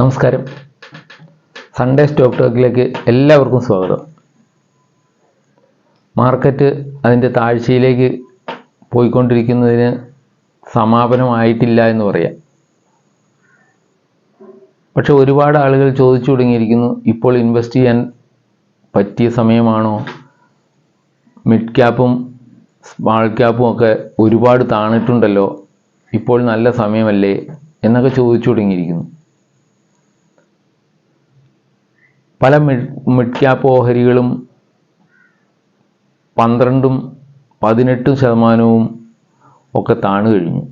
നമസ്കാരം. Sunday stock ടോക്കിലേക്ക് എല്ലാവർക്കും സ്വാഗതം. മാർക്കറ്റ് അതിന്റെ താഴ്ചയിലേക്ക് പോയിക്കൊണ്ടിരിക്കുന്നതിന് സമാപനമായിട്ടില്ല എന്ന് പറയാം. പക്ഷെ ഒരുപാട് ആളുകൾ ചോദിച്ചു തുടങ്ങിയിരിക്കുന്നു ഇപ്പോൾ ഇൻവെസ്റ്റ് ചെയ്യാൻ പറ്റിയ സമയമാണോ? മിഡ് ക്യാപ്പും സ്മാൾ ക്യാപ്പും ഒക്കെ ഒരുപാട് താണിട്ടുണ്ടല്ലോ ഇപ്പോൾ നല്ല സമയമല്ലേ എന്നൊക്കെ ചോദിച്ചു തുടങ്ങിയിരിക്കുന്നു. പല മിഡ് മിഠ്യാപോഹരികളും പന്ത്രണ്ടും പതിനെട്ടും ശതമാനവും ഒക്കെ താണു കഴിഞ്ഞു.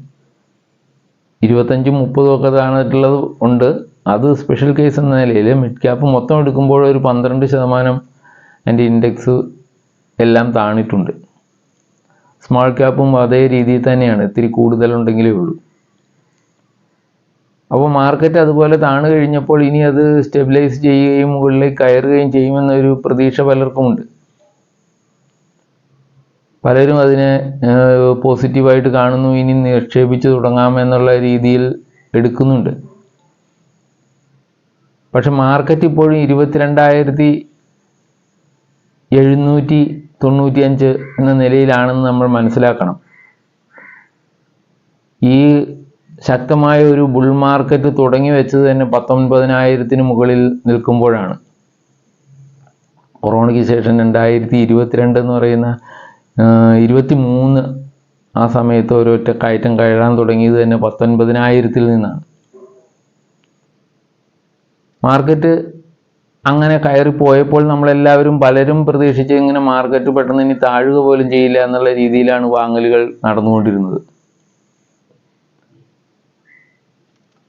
ഇരുപത്തഞ്ചും മുപ്പതും ഒക്കെ താണിട്ടുള്ളത് ഉണ്ട്. അത് സ്പെഷ്യൽ കേസ് എന്ന നിലയിൽ മിഡ് ക്യാപ്പ് മൊത്തം എടുക്കുമ്പോൾ ഒരു പന്ത്രണ്ട് ശതമാനം എന്റെ ഇൻഡെക്സ് എല്ലാം താണിട്ടുണ്ട്. സ്മോൾ ക്യാപ്പും അതേ രീതിയിൽ തന്നെയാണ്. ഇത്തിരി കൂടുതലുണ്ടെങ്കിലേ ഉള്ളൂ. അപ്പോൾ മാർക്കറ്റ് അതുപോലെ താണു കഴിഞ്ഞപ്പോൾ ഇനി അത് സ്റ്റെബിലൈസ് ചെയ്യുകയും മുകളിലേക്ക് കയറുകയും ചെയ്യുമെന്നൊരു പ്രതീക്ഷ പലർക്കുമുണ്ട്. പലരും അതിനെ പോസിറ്റീവായിട്ട് കാണുന്നു ഇനി നിക്ഷേപിച്ച് തുടങ്ങാമെന്നുള്ള രീതിയിൽ എടുക്കുന്നുണ്ട്. പക്ഷെ മാർക്കറ്റ് ഇപ്പോഴും ഇരുപത്തിരണ്ടായിരത്തി എഴുന്നൂറ്റി തൊണ്ണൂറ്റി അഞ്ച് എന്ന നിലയിലാണെന്ന് നമ്മൾ മനസ്സിലാക്കണം. ഈ ശക്തമായ ഒരു ബുൾ മാർക്കറ്റ് തുടങ്ങി വെച്ചത് തന്നെ പത്തൊൻപതിനായിരത്തിന് മുകളിൽ നിൽക്കുമ്പോഴാണ്. കൊറോണയ്ക്ക് ശേഷം രണ്ടായിരത്തി ഇരുപത്തിരണ്ട് എന്ന് പറയുന്ന ഇരുപത്തി മൂന്ന് ആ സമയത്ത് ഒരൊറ്റ കയറ്റം കയറാൻ തുടങ്ങിയത് തന്നെ പത്തൊൻപതിനായിരത്തിൽ നിന്നാണ്. മാർക്കറ്റ് അങ്ങനെ കയറി പോയപ്പോൾ നമ്മളെല്ലാവരും പലരും പ്രതീക്ഷിച്ച് ഇങ്ങനെ മാർക്കറ്റ് പെട്ടെന്ന് ഇനി താഴുക പോലും ചെയ്യില്ല എന്നുള്ള രീതിയിലാണ് വാങ്ങലുകൾ നടന്നുകൊണ്ടിരുന്നത്.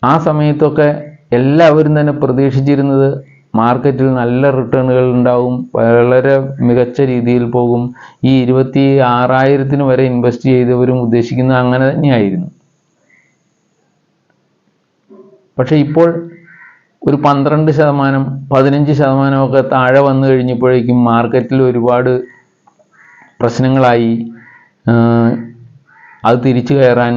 ആ സമയത്തൊക്കെ എല്ലാവരും തന്നെ പ്രതീക്ഷിച്ചിരുന്നത് മാർക്കറ്റിൽ നല്ല റിട്ടേണുകൾ ഉണ്ടാവും വളരെ മികച്ച രീതിയിൽ പോകും. ഈ ഇരുപത്തി ആറായിരത്തിന് വരെ ഇൻവെസ്റ്റ് ചെയ്തവരും ഉദ്ദേശിക്കുന്നത് അങ്ങനെ തന്നെയായിരുന്നു. പക്ഷെ ഇപ്പോൾ ഒരു പന്ത്രണ്ട് ശതമാനം പതിനഞ്ച് ശതമാനമൊക്കെ താഴെ വന്നു കഴിഞ്ഞപ്പോഴേക്കും മാർക്കറ്റിൽ ഒരുപാട് പ്രശ്നങ്ങളായി. അത് തിരിച്ചു കയറാൻ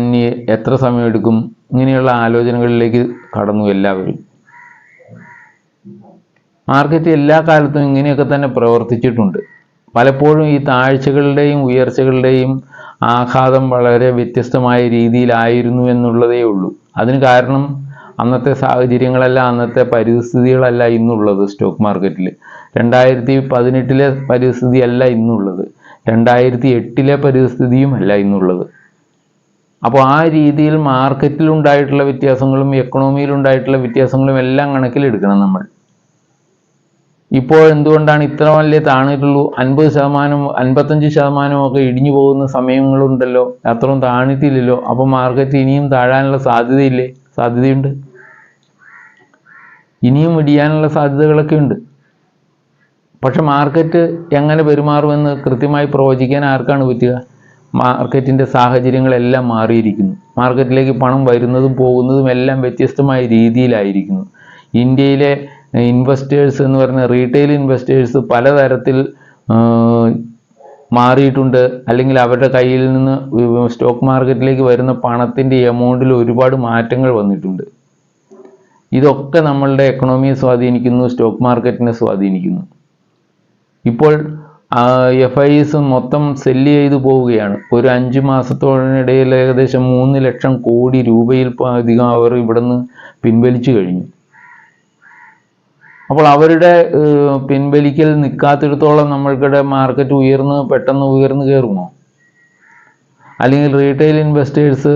എത്ര സമയമെടുക്കും? ഇങ്ങനെയുള്ള ആലോചനകളിലേക്ക് കടന്നു എല്ലാവരും. മാർക്കറ്റ് എല്ലാ കാലത്തും ഇങ്ങനെയൊക്കെ തന്നെ പ്രവർത്തിച്ചിട്ടുണ്ട്. പലപ്പോഴും ഈ താഴ്ചകളുടെയും ഉയർച്ചകളുടെയും ആഘാതം വളരെ വ്യത്യസ്തമായ രീതിയിലായിരുന്നു എന്നുള്ളതേ ഉള്ളൂ. അതിന് കാരണം അന്നത്തെ സാഹചര്യങ്ങളല്ല അന്നത്തെ പരിസ്ഥിതികളല്ല ഇന്നുള്ളത് സ്റ്റോക്ക് മാർക്കറ്റിൽ രണ്ടായിരത്തി പതിനെട്ടിലെ പരിസ്ഥിതിയല്ല ഇന്നുള്ളത്. രണ്ടായിരത്തി എട്ടിലെ പരിസ്ഥിതിയും അല്ല ഇന്നുള്ളത്. അപ്പോൾ ആ രീതിയിൽ മാർക്കറ്റിൽ ഉണ്ടായിട്ടുള്ള വ്യത്യാസങ്ങളും എക്കണോമിയിൽ ഉണ്ടായിട്ടുള്ള വ്യത്യാസങ്ങളും എല്ലാം കണക്കിലെടുക്കണം നമ്മൾ. ഇപ്പോൾ എന്തുകൊണ്ടാണ് ഇത്ര വലിയ താണിട്ടുള്ളൂ? അൻപത് ശതമാനം അൻപത്തഞ്ച് ശതമാനവും ഒക്കെ ഇടിഞ്ഞു പോകുന്ന സമയങ്ങളുണ്ടല്ലോ. അത്രയും താണിട്ടില്ലല്ലോ. അപ്പോൾ മാർക്കറ്റ് ഇനിയും താഴാനുള്ള സാധ്യതയില്ലേ? സാധ്യതയുണ്ട്. ഇനിയും ഇടിയാനുള്ള സാധ്യതകളൊക്കെ ഉണ്ട്. പക്ഷെ മാർക്കറ്റ് എങ്ങനെ പെരുമാറുമെന്ന് കൃത്യമായി പ്രവചിക്കാൻ ആർക്കാണ് പറ്റുക? മാർക്കറ്റിന്റെ സാഹചര്യങ്ങളെല്ലാം മാറിയിരിക്കുന്നു. മാർക്കറ്റിലേക്ക് പണം വരുന്നതും പോകുന്നതും എല്ലാം വ്യത്യസ്തമായ രീതിയിലായിരിക്കുന്നു. ഇന്ത്യയിലെ ഇൻവെസ്റ്റേഴ്സ് എന്ന് പറയുന്ന റീറ്റെയിൽ ഇൻവെസ്റ്റേഴ്സ് പലതരത്തിൽ മാറിയിട്ടുണ്ട്. അല്ലെങ്കിൽ അവരുടെ കയ്യിൽ നിന്ന് സ്റ്റോക്ക് മാർക്കറ്റിലേക്ക് വരുന്ന പണത്തിന്റെ എമൗണ്ടിൽ ഒരുപാട് മാറ്റങ്ങൾ വന്നിട്ടുണ്ട്. ഇതൊക്കെ നമ്മളുടെ എക്കണോമിയെ സ്വാധീനിക്കുന്നു സ്റ്റോക്ക് മാർക്കറ്റിനെ സ്വാധീനിക്കുന്നു. ഇപ്പോൾ എഫ് ഐസ് മൊത്തം സെല്ല് ചെയ്തു പോവുകയാണ്. ഒരു അഞ്ച് മാസത്തോടിനിടയിൽ ഏകദേശം മൂന്ന് ലക്ഷം കോടി രൂപയിൽ അധികം അവർ ഇവിടുന്ന് പിൻവലിച്ചു കഴിഞ്ഞു. അപ്പോൾ അവരുടെ പിൻവലിക്കൽ നിൽക്കാത്തിടത്തോളം നമ്മൾക്കിടെ മാർക്കറ്റ് ഉയർന്ന് പെട്ടെന്ന് ഉയർന്നു കയറുമോ? അല്ലെങ്കിൽ റീറ്റെയിൽ ഇൻവെസ്റ്റേഴ്സ്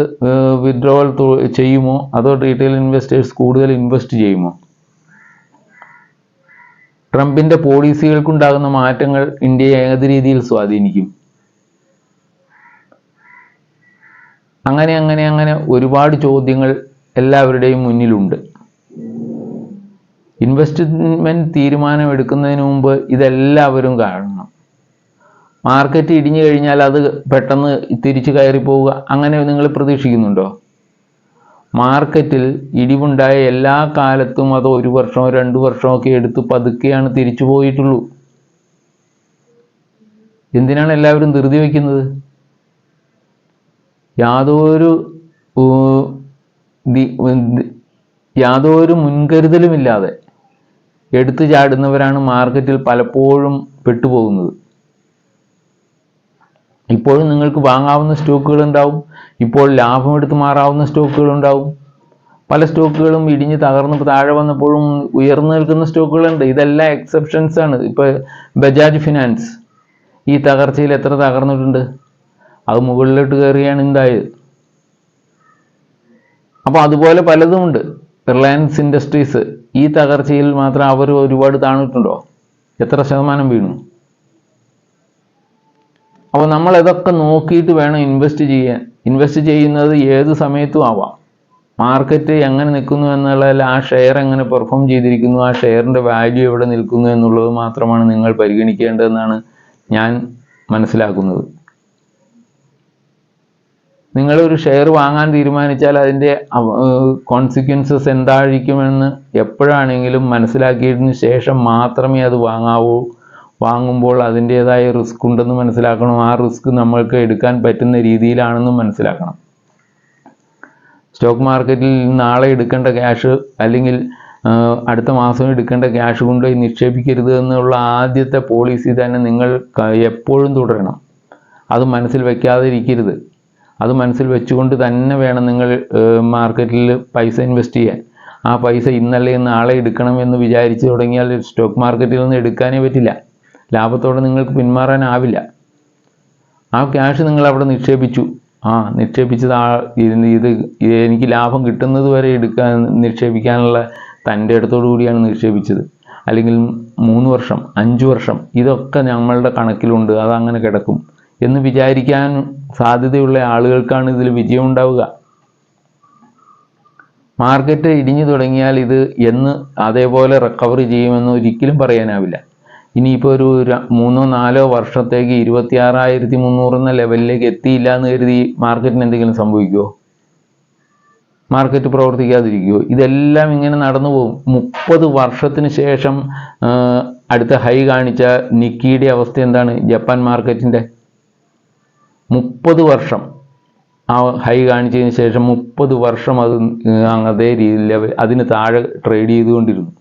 വിഡ്രോവൽ ചെയ്യുമോ? അതോ റീറ്റെയിൽ ഇൻവെസ്റ്റേഴ്സ് കൂടുതൽ ഇൻവെസ്റ്റ് ചെയ്യുമോ? ട്രംപിന്റെ പോളിസികൾക്കുണ്ടാകുന്ന മാറ്റങ്ങൾ ഇന്ത്യയെ ഏത് രീതിയിൽ സ്വാധീനിക്കും? അങ്ങനെ അങ്ങനെ അങ്ങനെ ഒരുപാട് ചോദ്യങ്ങൾ എല്ലാവരുടെയും മുന്നിലുണ്ട്. ഇൻവെസ്റ്റ്മെന്റ് തീരുമാനം എടുക്കുന്നതിന് മുമ്പ് ഇതെല്ലാവരും കാണണം. മാർക്കറ്റ് ഇടിഞ്ഞു കഴിഞ്ഞാൽ അത് പെട്ടെന്ന് തിരിച്ചു കയറി പോവുക അങ്ങനെ നിങ്ങൾ പ്രതീക്ഷിക്കുന്നുണ്ടോ? മാർക്കറ്റിൽ ഇടിവുണ്ടായ എല്ലാ കാലത്തും അത് ഒരു വർഷമോ രണ്ട് വർഷമോ ഒക്കെ എടുത്ത് പതുക്കെയാണ് തിരിച്ചു പോയിട്ടുള്ളൂ. എന്തിനാണ് എല്ലാവരും ധൃതി വയ്ക്കുന്നത്? യാതൊരു യാതൊരു മുൻകരുതലുമില്ലാതെ എടുത്തു ചാടുന്നവരാണ് മാർക്കറ്റിൽ പലപ്പോഴും പെട്ടുപോകുന്നത്. ഇപ്പോഴും നിങ്ങൾക്ക് വാങ്ങാവുന്ന സ്റ്റോക്കുകൾ ഉണ്ടാവും. ഇപ്പോൾ ലാഭം എടുത്ത് മാറാവുന്ന സ്റ്റോക്കുകൾ ഉണ്ടാവും. പല സ്റ്റോക്കുകളും ഇടിഞ്ഞ് തകർന്ന് താഴെ വന്നപ്പോഴും ഉയർന്നു നിൽക്കുന്ന സ്റ്റോക്കുകളുണ്ട്. ഇതെല്ലാം എക്സെപ്ഷൻസ് ആണ്. ഇപ്പോൾ ബജാജ് ഫിനാൻസ് ഈ തകർച്ചയിൽ എത്ര തകർന്നിട്ടുണ്ട്? അത് മുകളിലോട്ട് കയറിയാണ് ഉണ്ടായത് അപ്പോൾ അതുപോലെ പലതുമുണ്ട് റിലയൻസ് ഇൻഡസ്ട്രീസ് ഈ തകർച്ചയിൽ മാത്രം അവർ ഒരുപാട് താണിട്ടുണ്ടോ? എത്ര ശതമാനം വീണു? അപ്പോൾ നമ്മൾ ഇതൊക്കെ നോക്കിയിട്ട് വേണം ഇൻവെസ്റ്റ് ചെയ്യാൻ. ഇൻവെസ്റ്റ് ചെയ്യുന്നത് ഏത് സമയത്തും ആവാം. മാർക്കറ്റ് എങ്ങനെ നിൽക്കുന്നു എന്നുള്ളതിൽ ആ ഷെയർ എങ്ങനെ പെർഫോം ചെയ്തിരിക്കുന്നു ആ ഷെയറിന്റെ വാല്യൂ എവിടെ നിൽക്കുന്നു എന്നുള്ളത് മാത്രമാണ് നിങ്ങൾ പരിഗണിക്കേണ്ടതെന്നാണ് ഞാൻ മനസ്സിലാക്കുന്നത്. നിങ്ങളൊരു ഷെയർ വാങ്ങാൻ തീരുമാനിച്ചാൽ അതിന്റെ കോൺസിക്വൻസസ് എന്തായിരിക്കുമെന്ന് എപ്പോഴാണെങ്കിലും മനസ്സിലാക്കിയതിന് ശേഷം മാത്രമേ അത് വാങ്ങാവൂ. വാങ്ങുമ്പോൾ അതിന്റേതായ റിസ്ക് ഉണ്ടെന്ന് മനസ്സിലാക്കണം. ആ റിസ്ക് നമ്മൾക്ക് എടുക്കാൻ പറ്റുന്ന രീതിയിലാണെന്നും മനസ്സിലാക്കണം. സ്റ്റോക്ക് മാർക്കറ്റിൽ നാളെ എടുക്കേണ്ട ക്യാഷ് അല്ലെങ്കിൽ അടുത്ത മാസം എടുക്കേണ്ട ക്യാഷ് കൊണ്ടുപോയി നിക്ഷേപിക്കരുത് എന്നുള്ള ആദ്യത്തെ പോളിസി തന്നെ നിങ്ങൾ എപ്പോഴും തുടരണം. അത് മനസ്സിൽ വയ്ക്കാതിരിക്കരുത് അത് മനസ്സിൽ വെച്ചുകൊണ്ട് തന്നെ വേണം നിങ്ങൾ മാർക്കറ്റിൽ പൈസ ഇൻവെസ്റ്റ് ചെയ്യാൻ. ആ പൈസ ഇന്നല്ലെങ്കിൽ നാളെ എടുക്കണം എന്ന് വിചാരിച്ച് തുടങ്ങിയാൽ സ്റ്റോക്ക് മാർക്കറ്റിൽ നിന്ന് എടുക്കാനേ പറ്റില്ല. ലാഭത്തോടെ നിങ്ങൾക്ക് പിന്മാറാനാവില്ല. ആ ക്യാഷ് നിങ്ങൾ അവിടെ നിക്ഷേപിച്ചു. ആ നിക്ഷേപിച്ചത് ആ ഇത് എനിക്ക് ലാഭം കിട്ടുന്നത് വരെ എടുക്കാൻ നിക്ഷേപിക്കാനുള്ള തന്റെ അടുത്തോടു കൂടിയാണ് നിക്ഷേപിച്ചത്. അല്ലെങ്കിൽ മൂന്ന് വർഷം അഞ്ച് വർഷം ഇതൊക്കെ നമ്മളുടെ കണക്കിലുണ്ട് അതങ്ങനെ കിടക്കും എന്ന് വിചാരിക്കാൻ സാധ്യതയുള്ള ആളുകൾക്കാണ് ഇതിൽ വിജയം ഉണ്ടാവുക മാർക്കറ്റ് ഇടിഞ്ഞു തുടങ്ങിയാൽ ഇത് എന്ന് അതേപോലെ റിക്കവറി ചെയ്യുമെന്ന് ഒരിക്കലും പറയാനാവില്ല. ഇനിയിപ്പോൾ ഒരു മൂന്നോ നാലോ വർഷത്തേക്ക് ഇരുപത്തി ആറായിരത്തി മുന്നൂറ് എന്ന ലെവലിലേക്ക് എത്തിയില്ല എന്ന് കരുതി മാർക്കറ്റിന് എന്തെങ്കിലും സംഭവിക്കുമോ മാർക്കറ്റ് പ്രവർത്തിക്കാതിരിക്കുമോ ഇതെല്ലാം ഇങ്ങനെ നടന്നു പോകും. മുപ്പത് വർഷത്തിന് ശേഷം അടുത്ത ഹൈ കാണിച്ച നിക്കിയുടെ അവസ്ഥ എന്താണ് ജപ്പാൻ മാർക്കറ്റിന്റെ മുപ്പത് വർഷം. ആ ഹൈ കാണിച്ചതിന് ശേഷം മുപ്പത് വർഷം അത് അതേ രീതിയിൽ അതിന് താഴെ ട്രേഡ് ചെയ്തുകൊണ്ടിരുന്നു.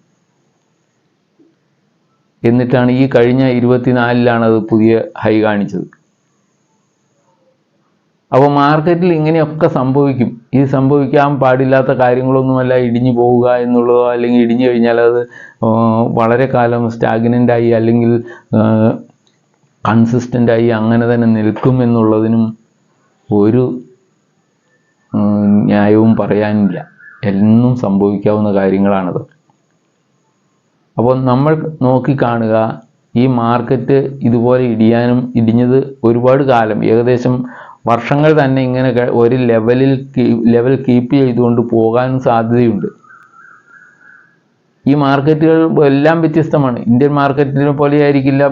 എന്നിട്ടാണ് ഈ കഴിഞ്ഞ ഇരുപത്തിനാലിലാണ് അത് പുതിയ ഹൈ കാണിച്ചത്. അപ്പോൾ മാർക്കറ്റിൽ ഇങ്ങനെയൊക്കെ സംഭവിക്കും. ഇത് സംഭവിക്കാൻ പാടില്ലാത്ത കാര്യങ്ങളൊന്നുമല്ല ഇടിഞ്ഞു പോവുക എന്നുള്ളതോ അല്ലെങ്കിൽ ഇടിഞ്ഞു കഴിഞ്ഞാൽ അത് വളരെ കാലം സ്റ്റാഗ്നന്റ് ആയി അല്ലെങ്കിൽ കൺസിസ്റ്റന്റ് ആയി അങ്ങനെ തന്നെ നിൽക്കും എന്നുള്ളതിനും ഒരു ന്യായവും പറയാനില്ല. എന്നും സംഭവിക്കാവുന്ന കാര്യങ്ങളാണത്. അപ്പോൾ നമ്മൾ നോക്കിക്കാണുക ഈ മാർക്കറ്റ് ഇതുപോലെ ഇടിയാനും ഇടിഞ്ഞത് ഒരുപാട് കാലം ഏകദേശം വർഷങ്ങൾ തന്നെ ഇങ്ങനെ ഒരു ലെവലിൽ ലെവൽ കീപ്പ് ചെയ്തുകൊണ്ട് പോകാനും സാധ്യതയുണ്ട്. ഈ മാർക്കറ്റുകൾ എല്ലാം വ്യത്യസ്തമാണ്. ഇന്ത്യൻ മാർക്കറ്റിനെ പോലെ ആയിരിക്കില്ല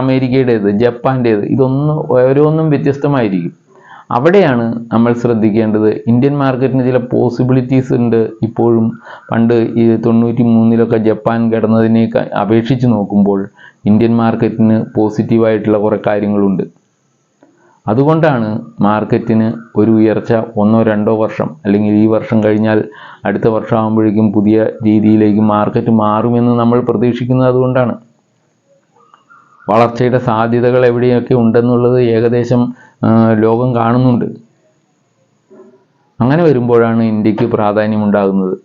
അമേരിക്കയുടേത് ജപ്പാന്റേത് ഇതൊന്നും ഓരോന്നും വ്യത്യസ്തമായിരിക്കും. അവിടെയാണ് നമ്മൾ ശ്രദ്ധിക്കേണ്ടത്. ഇന്ത്യൻ മാർക്കറ്റിന് ചില പോസിബിലിറ്റീസ് ഉണ്ട്. ഇപ്പോഴും പണ്ട് ഈ തൊണ്ണൂറ്റി മൂന്നിലൊക്കെ ജപ്പാൻ കിടന്നതിനെ അപേക്ഷിച്ച് നോക്കുമ്പോൾ ഇന്ത്യൻ മാർക്കറ്റിന് പോസിറ്റീവായിട്ടുള്ള കുറേ കാര്യങ്ങളുണ്ട്. അതുകൊണ്ടാണ് മാർക്കറ്റിന് ഒരു ഉയർച്ച ഒന്നോ രണ്ടോ വർഷം അല്ലെങ്കിൽ ഈ വർഷം കഴിഞ്ഞാൽ അടുത്ത വർഷമാകുമ്പോഴേക്കും പുതിയ രീതിയിലേക്ക് മാർക്കറ്റ് മാറുമെന്ന് നമ്മൾ പ്രതീക്ഷിക്കുന്നത് അതുകൊണ്ടാണ്. വളർച്ചയുടെ സാധ്യതകൾ എവിടെയൊക്കെ ഉണ്ടെന്നുള്ളത് ഏകദേശം ലോകം കാണുന്നുണ്ട്. അങ്ങനെ വരുമ്പോഴാണ് ഇന്ത്യയ്ക്ക് പ്രാധാന്യമുണ്ടാകുന്നത്.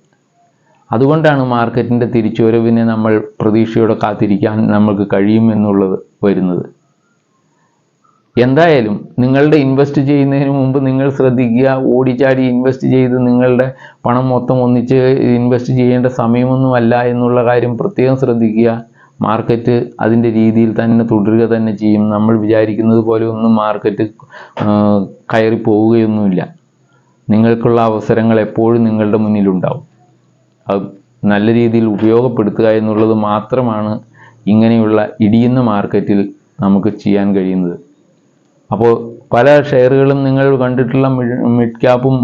അതുകൊണ്ടാണ് മാർക്കറ്റിന്റെ തിരിച്ചുവരവിനെ നമ്മൾ പ്രതീക്ഷയോടെ കാത്തിരിക്കാൻ നമ്മൾക്ക് കഴിയും എന്നുള്ളത് വരുന്നത്. എന്തായാലും നിങ്ങളുടെ ഇൻവെസ്റ്റ് ചെയ്യുന്നതിന് മുമ്പ് നിങ്ങൾ ശ്രദ്ധിക്കുക ഓടിച്ചാടി ഇൻവെസ്റ്റ് ചെയ്ത് നിങ്ങളുടെ പണം മൊത്തം ഒന്നിച്ച് ഇൻവെസ്റ്റ് ചെയ്യേണ്ട സമയമൊന്നുമല്ല എന്നുള്ള കാര്യം പ്രത്യേകം ശ്രദ്ധിക്കുക. മാർക്കറ്റ് അതിന്റെ രീതിയിൽ തന്നെ തുടരുക തന്നെ ചെയ്യും. നമ്മൾ വിചാരിക്കുന്നത് പോലെ ഒന്നും മാർക്കറ്റ് കയറി പോവുകയൊന്നുമില്ല. നിങ്ങൾക്കുള്ള അവസരങ്ങൾ എപ്പോഴും നിങ്ങളുടെ മുന്നിലുണ്ടാവും. അത് നല്ല രീതിയിൽ ഉപയോഗപ്പെടുത്തുക എന്നുള്ളത് മാത്രമാണ് ഇങ്ങനെയുള്ള ഇടിയുന്ന മാർക്കറ്റിൽ നമുക്ക് ചെയ്യാൻ കഴിയുന്നത്. അപ്പോൾ പല ഷെയറുകളും നിങ്ങൾ കണ്ടിട്ടുള്ള മിഡ് ക്യാപ്പും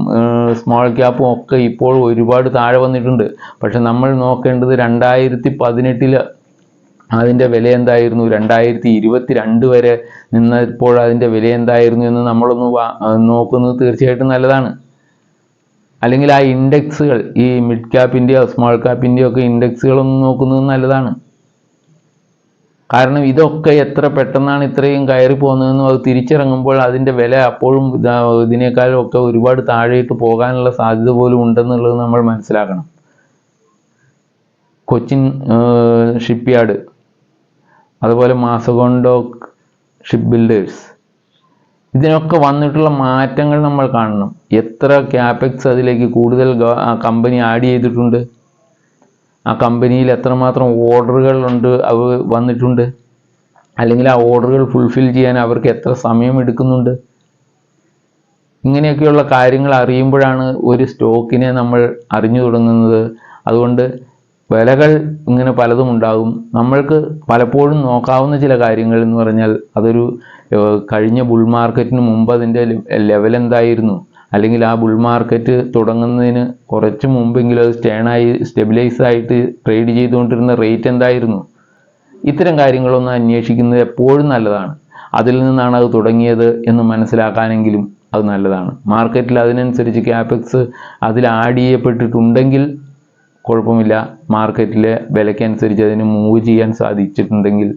സ്മോൾ ക്യാപ്പും ഒക്കെ ഇപ്പോൾ ഒരുപാട് താഴെ വന്നിട്ടുണ്ട്. പക്ഷെ നമ്മൾ നോക്കേണ്ടത് രണ്ടായിരത്തി പതിനെട്ടിൽ അതിന്റെ വില എന്തായിരുന്നു രണ്ടായിരത്തി ഇരുപത്തി രണ്ട് വരെ നിന്നപ്പോൾ അതിന്റെ വില എന്തായിരുന്നു എന്ന് നമ്മളൊന്ന് നോക്കുന്നത് തീർച്ചയായിട്ടും നല്ലതാണ്. അല്ലെങ്കിൽ ആ ഇൻഡെക്സുകൾ ഈ മിഡ് ക്യാപ്പിന്റെയോ സ്മോൾ ക്യാപ്പിന്റെയോ ഒക്കെ ഇൻഡെക്സുകളൊന്നും നോക്കുന്നത് നല്ലതാണ്. കാരണം ഇതൊക്കെ എത്ര പെട്ടെന്നാണ് ഇത്രയും കയറി പോകുന്നതെന്നും അത് തിരിച്ചിറങ്ങുമ്പോൾ അതിന്റെ വില അപ്പോഴും ഇതാ ഇതിനേക്കാളും ഒക്കെ ഒരുപാട് താഴേക്ക് പോകാനുള്ള സാധ്യത പോലും ഉണ്ടെന്നുള്ളത് നമ്മൾ മനസ്സിലാക്കണം. കൊച്ചിൻ ഷിപ്പ് യാർഡ് അതുപോലെ മാസഗോണ്ടോ ഷിപ്പ് ബിൽഡേഴ്സ് ഇതിനൊക്കെ വന്നിട്ടുള്ള മാറ്റങ്ങൾ നമ്മൾ കാണണം. എത്ര ക്യാപെക്സ് അതിലേക്ക് കൂടുതൽ കമ്പനി ആഡ് ചെയ്തിട്ടുണ്ട്. ആ കമ്പനിയിൽ എത്രമാത്രം ഓർഡറുകൾ ഉണ്ട് അവ വന്നിട്ടുണ്ട്. അല്ലെങ്കിൽ ആ ഓർഡറുകൾ ഫുൾഫിൽ ചെയ്യാൻ അവർക്ക് എത്ര സമയം എടുക്കുന്നുണ്ട്. ഇങ്ങനെയൊക്കെയുള്ള കാര്യങ്ങൾ അറിയുമ്പോഴാണ് ഒരു സ്റ്റോക്കിനെ നമ്മൾ അറിഞ്ഞു തുടങ്ങുന്നത്. അതുകൊണ്ട് വിലകൾ ഇങ്ങനെ പലതും ഉണ്ടാകും. നമ്മൾക്ക് പലപ്പോഴും നോക്കാവുന്ന ചില കാര്യങ്ങൾ എന്ന് പറഞ്ഞാൽ അതൊരു കഴിഞ്ഞ ബുൾ മാർക്കറ്റിന് മുമ്പ് അതിന്റെ ലെവൽ എന്തായിരുന്നു? അല്ലെങ്കിൽ ആ ബുൾ മാർക്കറ്റ് തുടങ്ങുന്നതിന് കുറച്ച് മുമ്പെങ്കിലും അത് സ്റ്റേണായി സ്റ്റെബിലൈസ് ആയിട്ട് ട്രേഡ് ചെയ്തുകൊണ്ടിരുന്ന റേറ്റ് എന്തായിരുന്നു? ഇത്തരം കാര്യങ്ങളൊന്നും അന്വേഷിക്കുന്നത് എപ്പോഴും നല്ലതാണ്. അതിൽ നിന്നാണ് അത് തുടങ്ങിയത് എന്ന് മനസ്സിലാക്കാനെങ്കിലും അത് നല്ലതാണ്. മാർക്കറ്റിൽ അതിനനുസരിച്ച് ക്യാപെക്സ് അതിൽ ആഡ് ചെയ്യപ്പെട്ടിട്ടുണ്ടെങ്കിൽ കുഴപ്പമില്ല. മാർക്കറ്റിലെ വിലയ്ക്കനുസരിച്ച് അതിന് മൂവ് ചെയ്യാൻ സാധിച്ചിട്ടുണ്ടെങ്കിൽ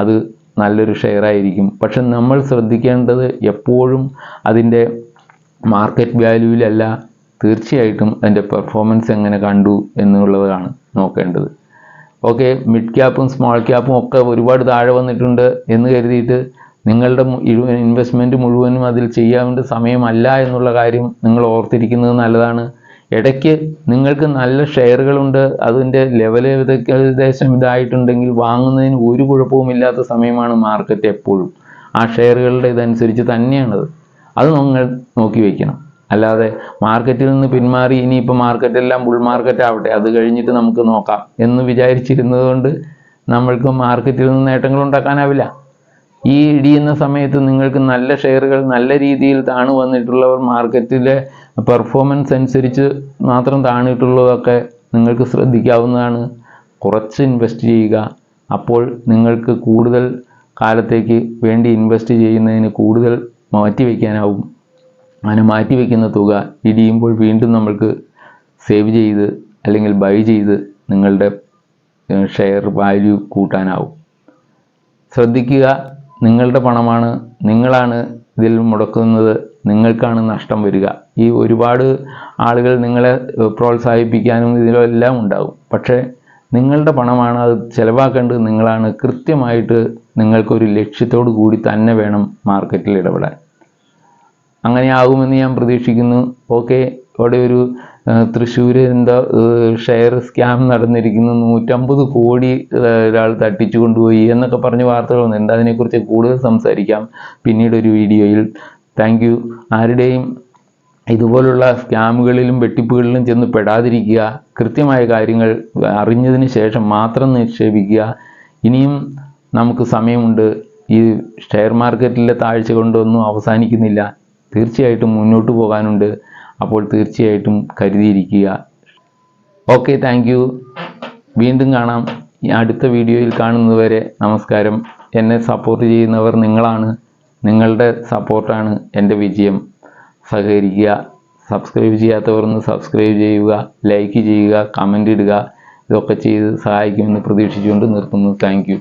അത് നല്ലൊരു ഷെയർ ആയിരിക്കും. പക്ഷെ നമ്മൾ ശ്രദ്ധിക്കേണ്ടത് എപ്പോഴും അതിന്റെ മാർക്കറ്റ് വാല്യൂവിലല്ല തീർച്ചയായിട്ടും അതിന്റെ പെർഫോമൻസ് എങ്ങനെ കണ്ടു എന്നുള്ളതാണ് നോക്കേണ്ടത്. ഓക്കെ മിഡ് ക്യാപ്പും സ്മോൾ ക്യാപ്പും ഒക്കെ ഒരുപാട് താഴെ വന്നിട്ടുണ്ട് എന്ന് കരുതിയിട്ട് നിങ്ങളുടെ ഇൻവെസ്റ്റ്മെന്റ് മുഴുവനും അതിൽ ചെയ്യാവേണ്ട സമയമല്ല എന്നുള്ള കാര്യം നിങ്ങൾ ഓർത്തിരിക്കുന്നത് നല്ലതാണ്. ഇടയ്ക്ക് നിങ്ങൾക്ക് നല്ല ഷെയറുകളുണ്ട് അതിന്റെ ലെവൽ ഏകദേശം ഇതായിട്ടുണ്ടെങ്കിൽ വാങ്ങുന്നതിന് ഒരു കുഴപ്പവുമില്ലാത്ത സമയമാണ് മാർക്കറ്റ് എപ്പോഴും. ആ ഷെയറുകളുടെ ഇതനുസരിച്ച് തന്നെയാണത്. അത് നിങ്ങൾ നോക്കി വയ്ക്കണം അല്ലാതെ മാർക്കറ്റിൽ നിന്ന് പിന്മാറി ഇനിയിപ്പോൾ മാർക്കറ്റെല്ലാം ബുൾ മാർക്കറ്റ് ആവട്ടെ അത് കഴിഞ്ഞിട്ട് നമുക്ക് നോക്കാം എന്ന് വിചാരിച്ചിരുന്നത് കൊണ്ട് നമ്മൾക്ക് മാർക്കറ്റിൽ നിന്ന് നേട്ടങ്ങൾ ഉണ്ടാക്കാനാവില്ല. ഈ ഇടിയുന്ന സമയത്ത് നിങ്ങൾക്ക് നല്ല ഷെയറുകൾ നല്ല രീതിയിൽ താണു വന്നിട്ടുള്ളവർ മാർക്കറ്റിലെ പെർഫോമൻസ് അനുസരിച്ച് മാത്രം താണിട്ടുള്ളതൊക്കെ നിങ്ങൾക്ക് ശ്രദ്ധിക്കാവുന്നതാണ്. കുറച്ച് ഇൻവെസ്റ്റ് ചെയ്യുക. അപ്പോൾ നിങ്ങൾക്ക് കൂടുതൽ കാലത്തേക്ക് വേണ്ടി ഇൻവെസ്റ്റ് ചെയ്യുന്നതിന് കൂടുതൽ മാറ്റി വയ്ക്കാനാവും. അങ്ങനെ മാറ്റി വയ്ക്കുന്ന തുക ഇടിയുമ്പോൾ വീണ്ടും നമ്മൾക്ക് സേവ് ചെയ്ത് അല്ലെങ്കിൽ ബൈ ചെയ്ത് നിങ്ങളുടെ ഷെയർ വാല്യൂ കൂട്ടാനാവും. ശ്രദ്ധിക്കുക. നിങ്ങളുടെ പണമാണ് നിങ്ങളാണ് ഇതിൽ മുടക്കുന്നത് നിങ്ങൾക്കാണ് നഷ്ടം വരിക. ഈ ഒരുപാട് ആളുകൾ നിങ്ങളെ പ്രോത്സാഹിപ്പിക്കാനും ഇതിലെല്ലാം ഉണ്ടാകും പക്ഷേ നിങ്ങളുടെ പണമാണ് അത് ചിലവാക്കേണ്ടത് നിങ്ങളാണ്. കൃത്യമായിട്ട് നിങ്ങൾക്കൊരു ലക്ഷ്യത്തോടു കൂടി തന്നെ വേണം മാർക്കറ്റിൽ ഇടപെടാൻ. അങ്ങനെ ആകുമെന്ന് ഞാൻ പ്രതീക്ഷിക്കുന്നു. ഓക്കെ അവിടെ ഒരു തൃശ്ശൂർ എന്താ ഷെയർ സ്കാം നടന്നിരിക്കുന്നു. നൂറ്റമ്പത് കോടി ഒരാൾ തട്ടിച്ചു കൊണ്ടുപോയി എന്നൊക്കെ പറഞ്ഞ് വാർത്തകൾ വന്നിട്ടുണ്ട് അതിനെക്കുറിച്ച് കൂടുതൽ സംസാരിക്കാം പിന്നീട് ഒരു വീഡിയോയിൽ. താങ്ക് യു ആരുടെയും ഇതുപോലുള്ള സ്കാമുകളിലും വെട്ടിപ്പുകളിലും ചെന്ന് പെടാതിരിക്കുക. കൃത്യമായ കാര്യങ്ങൾ അറിഞ്ഞതിന് ശേഷം മാത്രം നിക്ഷേപിക്കുക. ഇനിയും നമുക്ക് സമയമുണ്ട്. ഈ ഷെയർ മാർക്കറ്റിലെ താഴ്ച കൊണ്ടൊന്നും അവസാനിക്കുന്നില്ല. തീർച്ചയായിട്ടും മുന്നോട്ട് പോകാനുണ്ട്. അപ്പോൾ തീർച്ചയായിട്ടും കരുതിയിരിക്കുക. ഓക്കെ താങ്ക് വീണ്ടും കാണാം. അടുത്ത വീഡിയോയിൽ കാണുന്നതുവരെ നമസ്കാരം. എന്നെ സപ്പോർട്ട് ചെയ്യുന്നവർ നിങ്ങളാണ്. നിങ്ങളുടെ സപ്പോർട്ടാണ് എന്റെ വിജയം. സഹകരിക്കുക. സബ്സ്ക്രൈബ് ചെയ്യാത്തവർ ഒന്ന് സബ്സ്ക്രൈബ് ചെയ്യുക. ലൈക്ക് ചെയ്യുക. കമന്റ് ഇടുക. ഇതൊക്കെ ചെയ്ത് സഹായിക്കുമെന്ന് പ്രതീക്ഷിച്ചുകൊണ്ട് നിർത്തുന്നു. താങ്ക്